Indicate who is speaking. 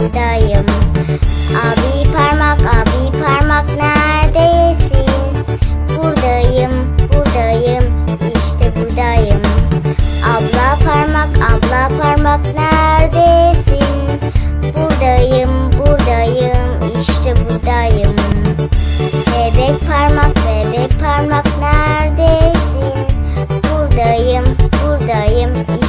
Speaker 1: yanındayım Abi parmak abi parmak neredesin? Buradayım buradayım işte buradayım Abla parmak abla parmak neredesin? Buradayım buradayım işte buradayım Bebek parmak bebek parmak neredesin? Buradayım buradayım